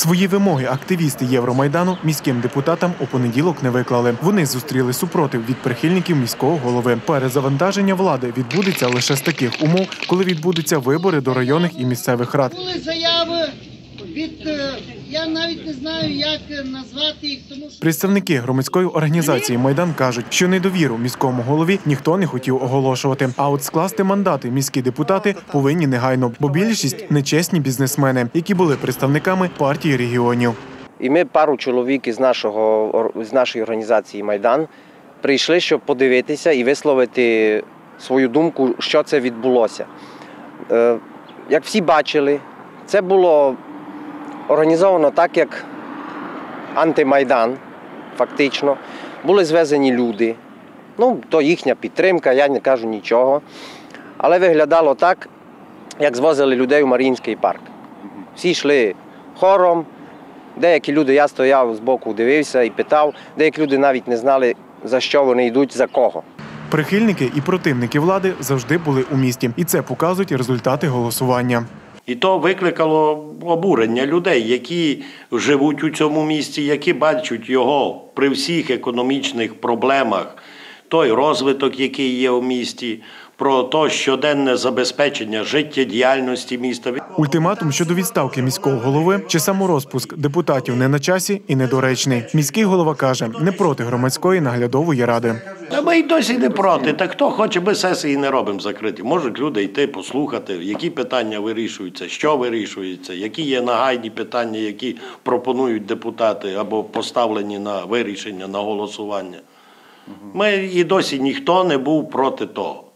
Свої вимоги активісти Євромайдану міським депутатам у понеділок не виклали. Вони зустріли супротив від прихильників міського голови. Перезавантаження влади відбудеться лише з таких умов, коли відбудуться вибори до районних і місцевих рад. Були заяви від е, я навіть не знаю, як е, назвати їх, тому що Представники громадської організації Майдан кажуть, що недовіру міському голові ніхто не хотів оголошувати. А от скласти мандати міські депутати повинні негайно, бо більшість нечесні бізнесмени, які були представниками партії регіонів. І ми пару чоловік із нашого з нашої організації Майдан прийшли, щоб подивитися і висловити свою думку, що це відбулося. Е, Як всі бачили, це було організовано так, як антимайдан, фактично. Були звезені люди. Ну, то їхня підтримка, я не кажу нічого. Але виглядало так, як звозили людей у Маріїнський парк. Всі йшли хором, Деякі люди, я стояв збоку, дивився і питав, деякі люди навіть не знали, за що вони йдуть, за кого. Прихильники і противники влади завжди були у місті, і це показують результати голосування. І то викликало обурення людей, які живуть у цьому місті, які бачать його при всіх економічних проблемах, той розвиток, який є у місті, про то щоденне забезпечення життєдіяльності міста. Ультиматум щодо відставки міського голови чи саморозпуск депутатів не на часі і недоречний. Міський голова каже, не проти громадської наглядової ради. Та ми й досі не проти. Так хто хоче, ми сесії не робимо закриті. Можуть люди йти послухати, які питання вирішуються, що вирішується, які є нагайні питання, які пропонують депутати або поставлені на вирішення, на голосування. Ми і досі ніхто не був проти того.